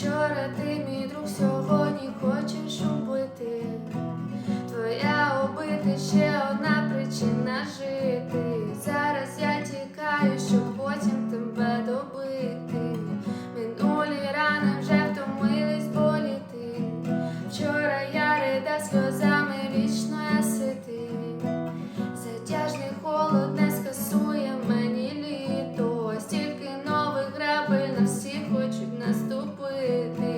Вчора ти мій друг сьогодні хочеш убити. Твоя убити ще одна причина жити. Зараз я тікаю, щоб потім тебе добити. Минулі рани вже втомились боліти. Вчора я рида сльоза. хочуть наступити.